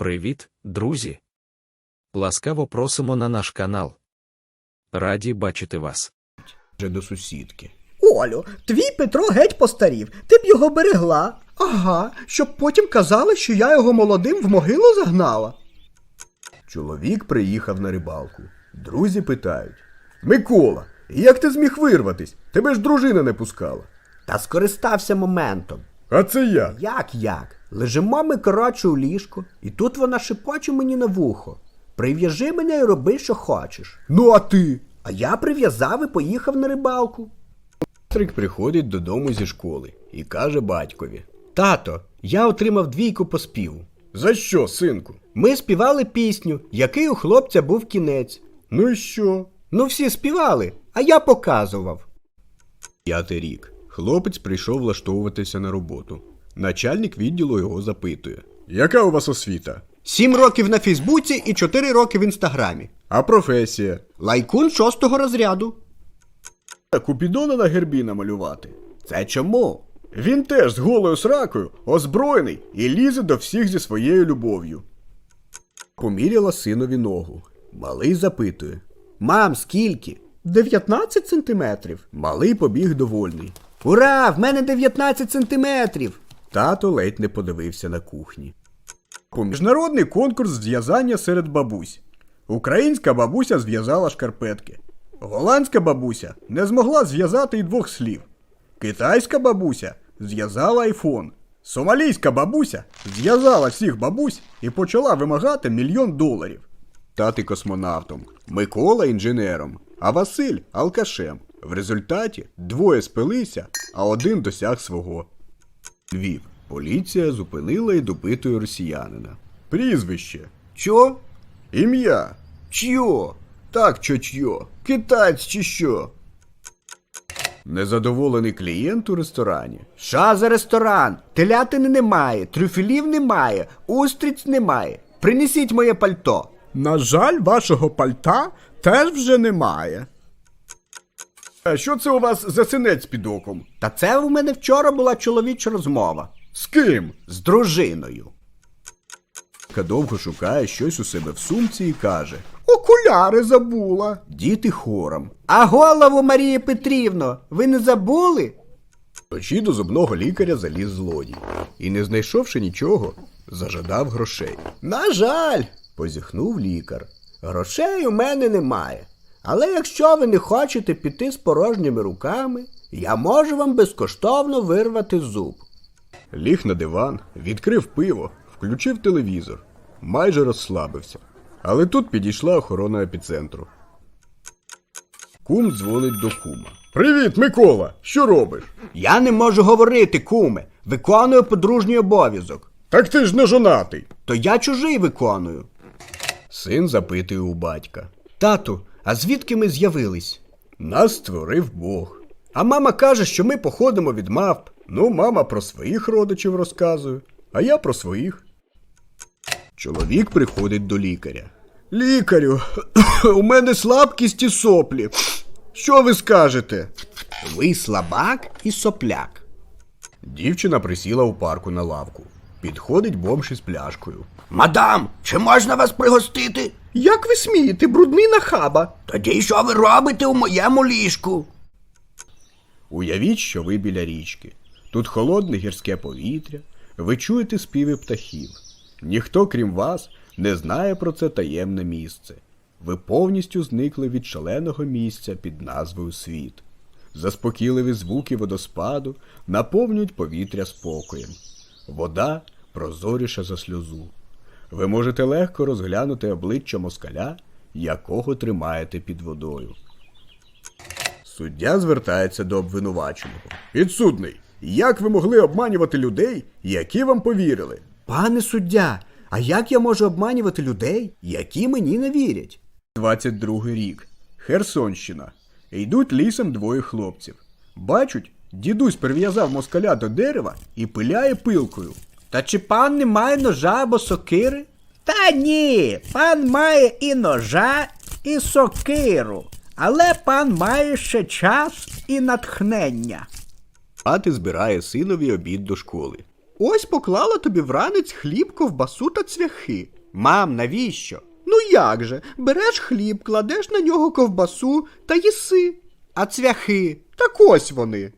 Привіт, друзі! Ласкаво просимо на наш канал. Раді бачити вас. Вже до сусідки. Олю, твій Петро геть постарів, ти б його берегла. Ага, щоб потім казали, що я його молодим в могилу загнала. Чоловік приїхав на рибалку. Друзі питають: Микола, як ти зміг вирватись? Тебе ж дружина не пускала. Та скористався моментом. А це як? Як як? Лежимо ми коротше у ліжку, і тут вона шепоче мені на вухо. Прив'яжи мене і роби, що хочеш. Ну, а ти? А я прив'язав і поїхав на рибалку. Патрик приходить додому зі школи і каже батькові: Тато, я отримав двійку по співу. За що, синку? Ми співали пісню, який у хлопця був кінець. Ну і що? Ну всі співали, а я показував. П'ятий рік. Хлопець прийшов влаштовуватися на роботу. Начальник відділу його запитує: Яка у вас освіта? Сім років на Фейсбуці і чотири роки в інстаграмі. А професія? Лайкун шостого розряду. Купідона на гербі намалювати. Це чому? Він теж з голою сракою, озброєний і лізе до всіх зі своєю любов'ю. Поміряла синові ногу. Малий запитує. Мам, скільки? 19 сантиметрів. Малий побіг довольний. Ура! В мене 19 сантиметрів. Тато ледь не подивився на кухні. Міжнародний конкурс зв'язання серед бабусь. Українська бабуся зв'язала шкарпетки. Голландська бабуся не змогла зв'язати й двох слів. Китайська бабуся зв'язала айфон. Сомалійська бабуся зв'язала всіх бабусь і почала вимагати мільйон доларів. Тати космонавтом, Микола інженером, а Василь алкашем. В результаті двоє спилися, а один досяг свого. Львів. Поліція зупинила і допитує росіянина. Прізвище. Чо? Ім'я. Чьо? Так, чо-чьо. Китаєць чи що? Незадоволений клієнт у ресторані. Що за ресторан? Телятини немає, трюфелів немає, устриць немає. Принесіть моє пальто. На жаль, вашого пальта теж вже немає. А що це у вас за синець під оком? Та це в мене вчора була чоловіча розмова З ким? з дружиною. Ка довго шукає щось у себе в сумці і каже: Окуляри забула. Діти хором. А голову Марія Петрівно, ви не забули? Вночі до зубного лікаря заліз злодій. І, не знайшовши нічого, зажадав грошей. На жаль, Позіхнув лікар. грошей у мене немає. Але якщо ви не хочете піти з порожніми руками, я можу вам безкоштовно вирвати зуб. Ліг на диван, відкрив пиво, включив телевізор, майже розслабився. Але тут підійшла охорона епіцентру. Кум дзвонить до кума. Привіт, Микола! Що робиш? Я не можу говорити, куме. Виконую подружній обов'язок. Так ти ж не жонатий. То я чужий виконую. Син запитує у батька. Тату, а звідки ми з'явились? Нас створив Бог. А мама каже, що ми походимо від мавп. Ну, мама про своїх родичів розказує, а я про своїх. Чоловік приходить до лікаря. Лікарю, у мене слабкість і соплі. Що ви скажете? Ви слабак і сопляк. Дівчина присіла у парку на лавку. Підходить бомж із пляшкою. Мадам, чи можна вас пригостити? Як ви смієте, брудний нахаба? Тоді що ви робите у моєму ліжку? Уявіть, що ви біля річки. Тут холодне гірське повітря, ви чуєте співи птахів. Ніхто, крім вас, не знає про це таємне місце. Ви повністю зникли від шаленого місця під назвою Світ. Заспокійливі звуки водоспаду наповнюють повітря спокоєм. Вода прозоріша за сльозу. Ви можете легко розглянути обличчя москаля, якого тримаєте під водою. Суддя звертається до обвинуваченого. Підсудний, як ви могли обманювати людей, які вам повірили? Пане суддя, а як я можу обманювати людей, які мені не вірять? 22 рік. Херсонщина. Йдуть лісом двоє хлопців. Бачать, дідусь прив'язав москаля до дерева і пиляє пилкою. Та чи пан не має ножа або сокири? Та ні, пан має і ножа, і сокиру. Але пан має ще час і натхнення. Мати збирає синові обід до школи. Ось поклала тобі в ранець хліб, ковбасу та цвяхи. Мам, навіщо? Ну як же? Береш хліб, кладеш на нього ковбасу та їси. А цвяхи? Так ось вони.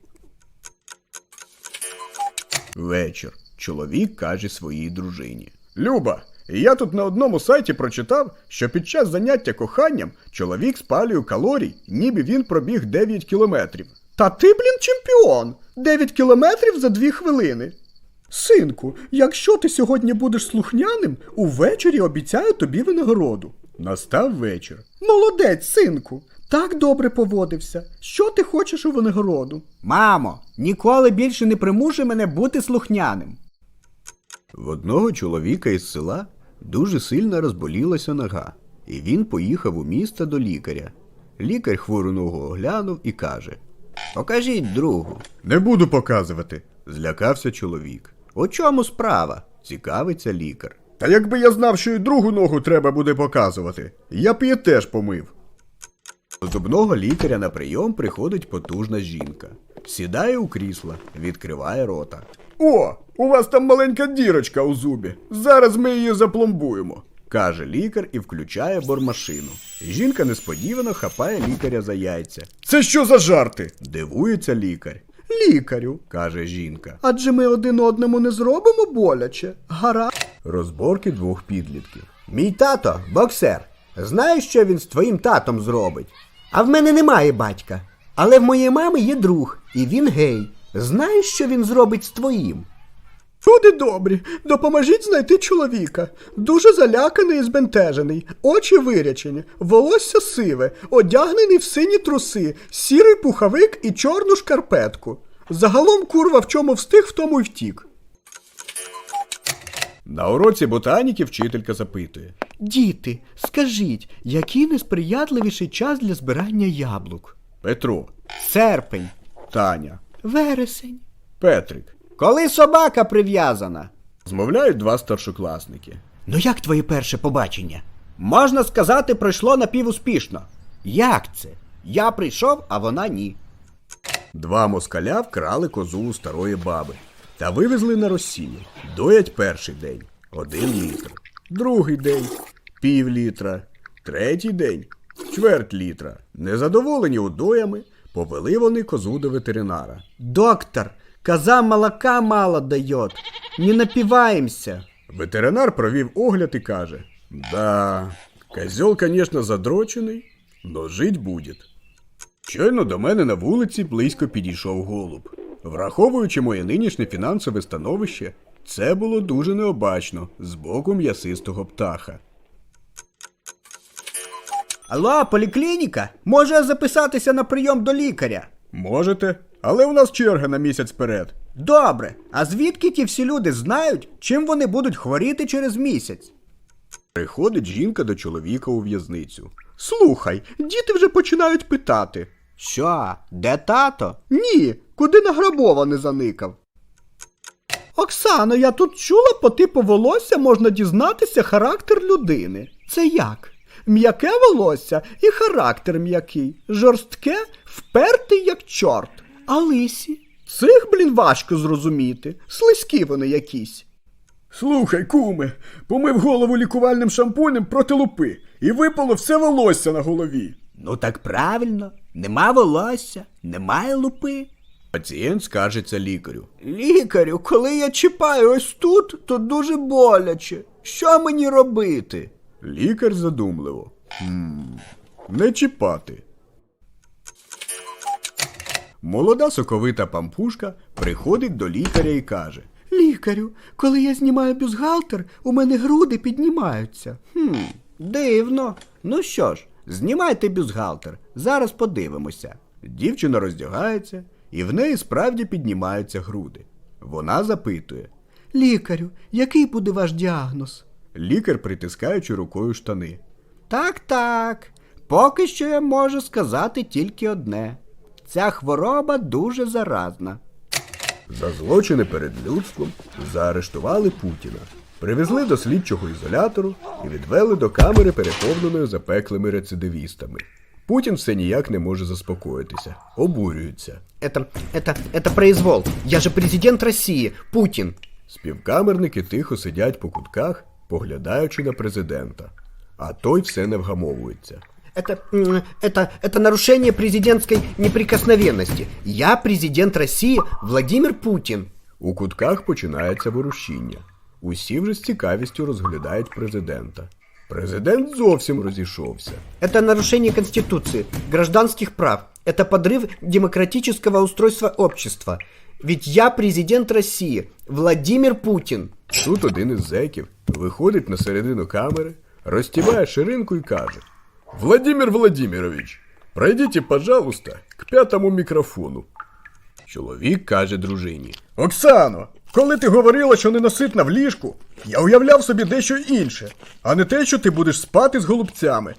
Вечір. Чоловік каже своїй дружині. Люба, я тут на одному сайті прочитав, що під час заняття коханням чоловік спалює калорій, ніби він пробіг 9 кілометрів. Та ти, блін, чемпіон! 9 кілометрів за 2 хвилини. Синку, якщо ти сьогодні будеш слухняним, увечері обіцяю тобі винагороду. Настав вечір. Молодець, синку. Так добре поводився. Що ти хочеш у винагороду? Мамо, ніколи більше не примушуй мене бути слухняним. В одного чоловіка із села дуже сильно розболілася нога, і він поїхав у місто до лікаря. Лікар хвору ногу оглянув і каже: Покажіть другу. Не буду показувати, злякався чоловік. У чому справа? цікавиться лікар. Та якби я знав, що і другу ногу треба буде показувати, я б її теж помив. До зубного лікаря на прийом приходить потужна жінка. Сідає у крісло, відкриває рота. О, у вас там маленька дірочка у зубі. Зараз ми її запломбуємо, каже лікар і включає бормашину. Жінка несподівано хапає лікаря за яйця. Це що за жарти? дивується лікар. Лікарю, каже жінка. Адже ми один одному не зробимо боляче. Гара. Розборки двох підлітків. Мій тато боксер. Знаєш, що він з твоїм татом зробить? А в мене немає батька. Але в моєї мами є друг, і він гей. Знаєш, що він зробить з твоїм? Люди добрі, допоможіть знайти чоловіка. Дуже заляканий і збентежений, очі вирячені, волосся сиве, одягнений в сині труси, сірий пуховик і чорну шкарпетку. Загалом курва в чому встиг, в тому й втік. На уроці ботаніки вчителька запитує. Діти, скажіть, який несприятливіший час для збирання яблук? Петро, Серпень, Таня, вересень. Петрик. Коли собака прив'язана? Змовляють два старшокласники. Ну як твоє перше побачення? Можна сказати, пройшло напівуспішно. Як це? Я прийшов, а вона ні. Два москаля вкрали козу у старої баби та вивезли на Росію. Доять перший день один літр, другий день пів літра, третій день чверть літра. Незадоволені удоями, повели вони козу до ветеринара. Доктор, коза молока мало дает. Не напиваемся. Ветеринар провів огляд і каже: Да, козел, конечно, задрочений, но жить будет. Щойно до мене на вулиці близько підійшов голуб. Враховуючи моє нинішнє фінансове становище, це було дуже необачно з боку м'ясистого птаха. Алло, поліклініка? Може записатися на прийом до лікаря? Можете, але у нас черга на місяць вперед. Добре. А звідки ті всі люди знають, чим вони будуть хворіти через місяць? Приходить жінка до чоловіка у в'язницю. Слухай, діти вже починають питати. Що, де тато? Ні, куди награбований заникав. Оксано, я тут чула, по типу волосся можна дізнатися характер людини. Це як? М'яке волосся і характер м'який, жорстке, впертий як чорт. А лисі? Цих, блін, важко зрозуміти. Слизькі вони якісь. Слухай, куме, помив голову лікувальним шампунем проти лупи і випало все волосся на голові. Ну так правильно, нема волосся, немає лупи. Пацієнт скаржиться лікарю. Лікарю, коли я чіпаю ось тут, то дуже боляче. Що мені робити? Лікар задумливо. Хм, не чіпати. Молода соковита пампушка приходить до лікаря і каже: Лікарю, коли я знімаю бюстгальтер, у мене груди піднімаються. Хм, дивно. Ну що ж, знімайте бюстгальтер, зараз подивимося. Дівчина роздягається, і в неї справді піднімаються груди. Вона запитує. Лікарю, який буде ваш діагноз? Лікар, притискаючи рукою штани. Так, так. Поки що я можу сказати тільки одне. Ця хвороба дуже заразна. За злочини перед людством заарештували Путіна, привезли до слідчого ізолятору і відвели до камери, переповненої запеклими рецидивістами. Путін все ніяк не може заспокоїтися, обурюється. Это, это, это произвол. Я же президент России, Путин. Співкамерники тихо сидять по кутках, поглядаючи на президента. А той все не вгамовується. Это, м, это, это нарушение президентской неприкосновенности. Я президент России Владимир Путин. У кутках починається ворушіння. Усі вже з цікавістю розглядають президента. Президент зовсім розійшовся. Это нарушение Конституции, гражданских прав. Это подрыв демократического устройства общества. Ведь я президент России Владимир Путин. Тут один із зеків виходить на середину камери, розтіває ширинку і каже: Владимир Владимирович, пройдіть, пожалуйста, к п'ятому мікрофону. Чоловік каже дружині. Оксано, коли ти говорила, що ненаситна в ліжку, я уявляв собі дещо інше, а не те, що ти будеш спати з голубцями.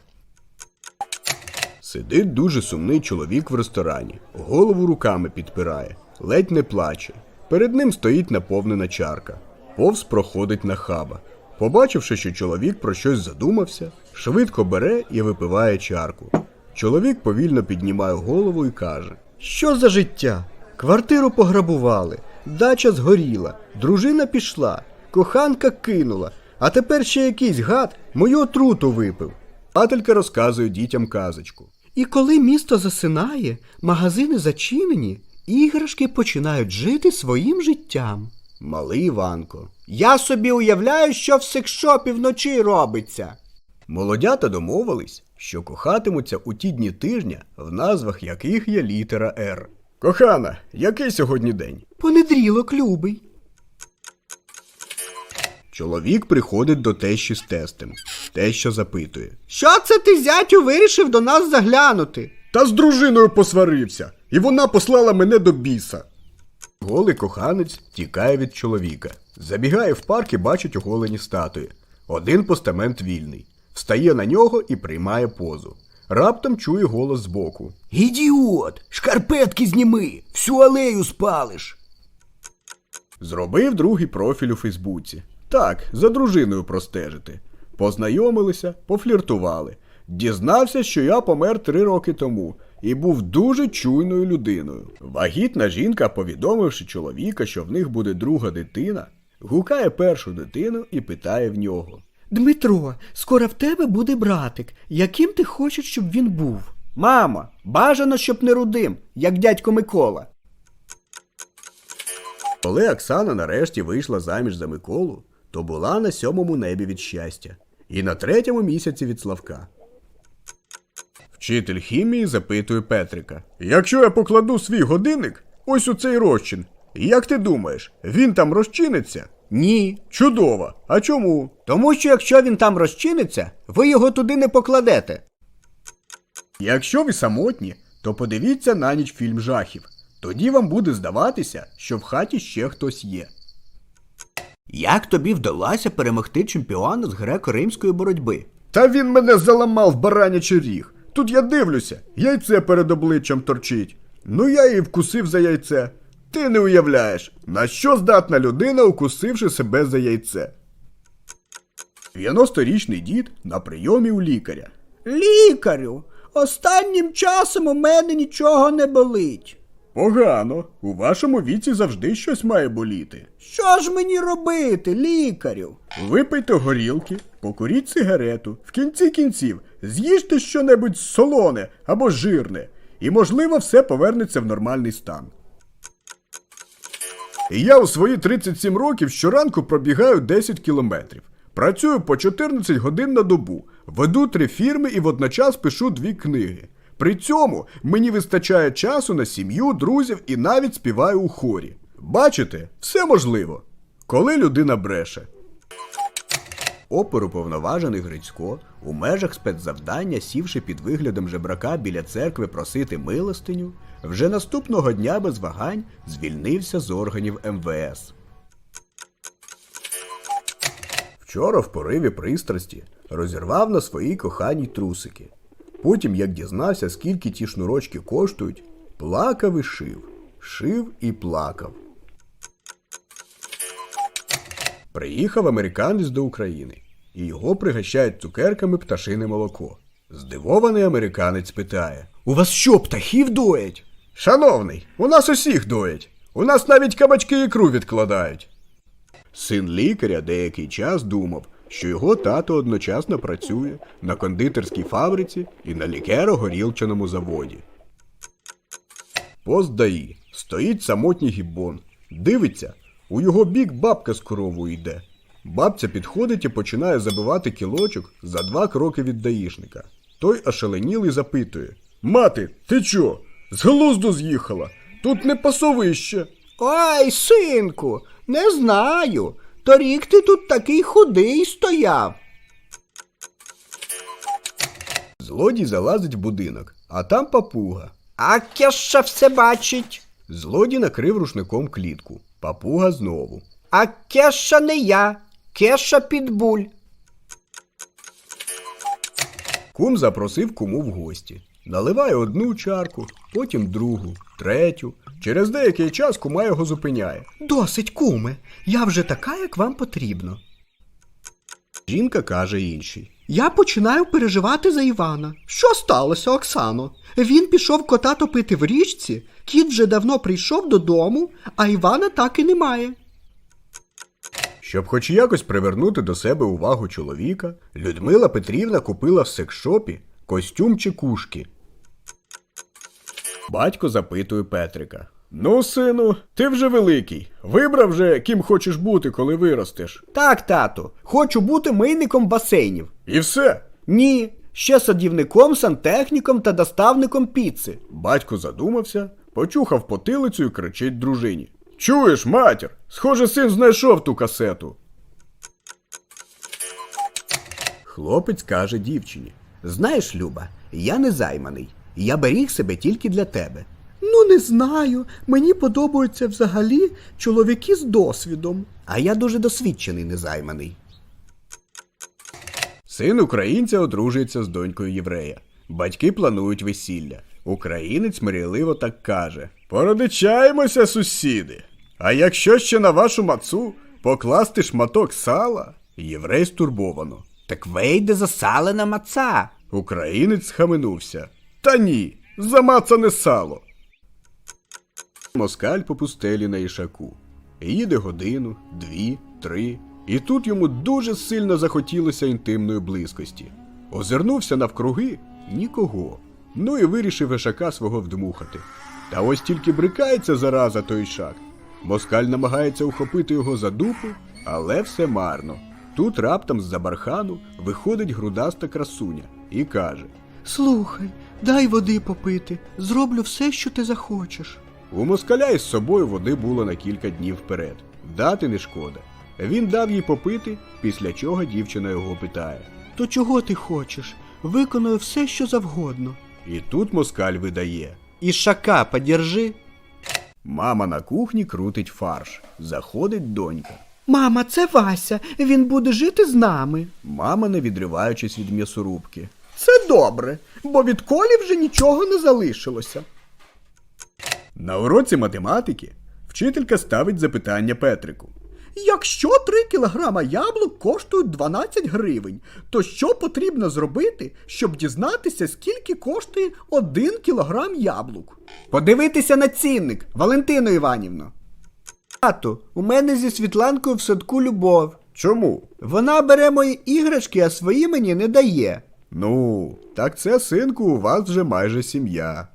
Сидить дуже сумний чоловік в ресторані, голову руками підпирає, ледь не плаче. Перед ним стоїть наповнена чарка. Повз проходить нахаба. Побачивши, що чоловік про щось задумався, швидко бере і випиває чарку. Чоловік повільно піднімає голову і каже: Що за життя? Квартиру пограбували, дача згоріла, дружина пішла, коханка кинула, а тепер ще якийсь гад мою отруту випив. Пателька розказує дітям казочку. І коли місто засинає, магазини зачинені, іграшки починають жити своїм життям. Малий Іванко. Я собі уявляю, що в секшопі вночі робиться. Молодята домовились, що кохатимуться у ті дні тижня, в назвах яких є літера Р. Кохана, який сьогодні день? Понедрілок любий. Чоловік приходить до тещі з тестем. Теща запитує. Що це ти, зятю, вирішив до нас заглянути? Та з дружиною посварився, і вона послала мене до біса. Голий коханець тікає від чоловіка. Забігає в парк і бачить оголені статуї. Один постамент вільний. Встає на нього і приймає позу. Раптом чує голос збоку. Ідіот! Шкарпетки зніми! Всю алею спалиш. Зробив другий профіль у Фейсбуці. Так, за дружиною простежити. Познайомилися, пофліртували. Дізнався, що я помер три роки тому і був дуже чуйною людиною. Вагітна жінка, повідомивши чоловіка, що в них буде друга дитина, гукає першу дитину і питає в нього. Дмитро, скоро в тебе буде братик. Яким ти хочеш, щоб він був? Мама, бажано, щоб не рудим, як дядько Микола. Коли Оксана нарешті вийшла заміж за Миколу, то була на сьомому небі від щастя і на третьому місяці від Славка. Вчитель хімії запитує Петрика. Якщо я покладу свій годинник ось у цей розчин, як ти думаєш, він там розчиниться? Ні. Чудово! А чому? Тому що якщо він там розчиниться, ви його туди не покладете. Якщо ви самотні, то подивіться на ніч фільм жахів. Тоді вам буде здаватися, що в хаті ще хтось є. Як тобі вдалося перемогти чемпіона з греко-римської боротьби? Та він мене заламав баранячий ріг. Тут я дивлюся, яйце перед обличчям торчить. Ну я її вкусив за яйце. Ти не уявляєш, на що здатна людина, укусивши себе за яйце. 90-річний дід на прийомі у лікаря. Лікарю, останнім часом у мене нічого не болить. Погано, у вашому віці завжди щось має боліти. Що ж мені робити, лікарю? Випийте горілки, покуріть сигарету, в кінці кінців з'їжте щонебудь солоне або жирне, і, можливо, все повернеться в нормальний стан. І я у свої 37 років щоранку пробігаю 10 кілометрів. Працюю по 14 годин на добу, веду три фірми і водночас пишу дві книги. При цьому мені вистачає часу на сім'ю, друзів і навіть співаю у хорі. Бачите, все можливо, коли людина бреше. Оперуповноважений Грицько, у межах спецзавдання, сівши під виглядом жебрака біля церкви просити милостиню, вже наступного дня без вагань звільнився з органів МВС. Вчора в пориві пристрасті розірвав на своїй коханій трусики. Потім, як дізнався, скільки ті шнурочки коштують, плакав і шив, шив і плакав. Приїхав американець до України, і його пригощають цукерками пташине молоко. Здивований американець питає: У вас що, птахів доять? Шановний, у нас усіх доять. У нас навіть кабачки ікру відкладають. Син лікаря деякий час думав, що його тато одночасно працює на кондитерській фабриці і на лікеро-горілчаному заводі. Пост ДАІ. Стоїть самотній гіббон. Дивиться, у його бік бабка з коровою йде. Бабця підходить і починає забивати кілочок за два кроки від даїшника. Той ошаленілий запитує: Мати, ти чо? З глузду з'їхала? Тут не пасовище. Ой, синку, не знаю. Торік ти тут такий худий стояв. Злодій залазить в будинок, а там папуга. А кеша все бачить. Злодій накрив рушником клітку. Папуга знову. А кеша не я, кеша підбуль. Кум запросив куму в гості. Наливає одну чарку, потім другу, третю. Через деякий час кума його зупиняє. Досить, куме, я вже така, як вам потрібно. Жінка каже іншій. Я починаю переживати за Івана. Що сталося, Оксано? Він пішов кота топити в річці, кіт вже давно прийшов додому, а Івана так і немає. Щоб хоч якось привернути до себе увагу чоловіка, Людмила Петрівна купила в секшопі костюм чекушки. Батько запитує Петрика. Ну, сину, ти вже великий. Вибрав вже, ким хочеш бути, коли виростеш. Так, тату, хочу бути мийником басейнів. І все. Ні, ще садівником, сантехніком та доставником піци. Батько задумався, почухав потилицю і кричить дружині. Чуєш, матір? Схоже, син знайшов ту касету. Хлопець каже дівчині. Знаєш, Люба, я не займаний. Я беріг себе тільки для тебе. Ну, не знаю. Мені подобаються взагалі чоловіки з досвідом. А я дуже досвідчений незайманий. Син українця одружується з донькою єврея. Батьки планують весілля. Українець мрійливо так каже: Породичаємося, сусіди. А якщо ще на вашу мацу покласти шматок сала, єврей стурбовано. Так вийде засалена маца. Українець схаменувся. Та ні, замацане сало. Москаль по пустелі на ішаку. Їде годину, дві, три. І тут йому дуже сильно захотілося інтимної близькості. Озирнувся навкруги нікого. Ну і вирішив ішака свого вдмухати. Та ось тільки брикається зараза той ішак. Москаль намагається ухопити його за дупу, але все марно. Тут раптом з-за бархану виходить грудаста красуня і каже: Слухай, дай води попити. Зроблю все, що ти захочеш. У москаля із собою води було на кілька днів вперед. Дати не шкода. Він дав їй попити, після чого дівчина його питає. То чого ти хочеш? Виконую все, що завгодно. І тут москаль видає. Ішака подержи. Мама на кухні крутить фарш. Заходить донька. Мама, це Вася. Він буде жити з нами. Мама, не відриваючись від м'ясорубки. Це добре, бо від колі вже нічого не залишилося. На уроці математики вчителька ставить запитання Петрику. Якщо 3 кілограма яблук коштують 12 гривень, то що потрібно зробити, щоб дізнатися, скільки коштує 1 кілограм яблук? Подивитися на цінник, Валентино Іванівно. Тату, у мене зі Світланкою в садку любов. Чому? Вона бере мої іграшки, а свої мені не дає. Ну, так це, синку, у вас вже майже сім'я.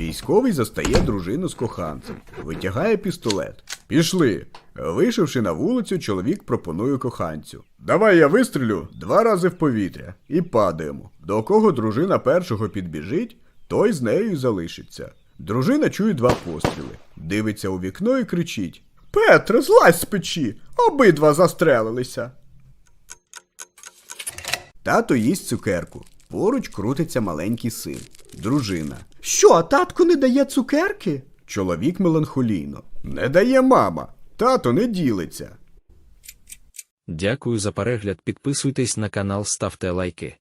Військовий застає дружину з коханцем, витягає пістолет. Пішли. Вийшовши на вулицю, чоловік пропонує коханцю. Давай я вистрілю два рази в повітря і падаємо. До кого дружина першого підбіжить, той з нею залишиться. Дружина чує два постріли, дивиться у вікно і кричить: Петре, злазь з печі, обидва застрелилися. Тато їсть цукерку. Поруч крутиться маленький син. Дружина. Що, татко не дає цукерки? Чоловік меланхолійно. Не дає мама. Тато не ділиться. Дякую за перегляд. Підписуйтесь на канал, ставте лайки.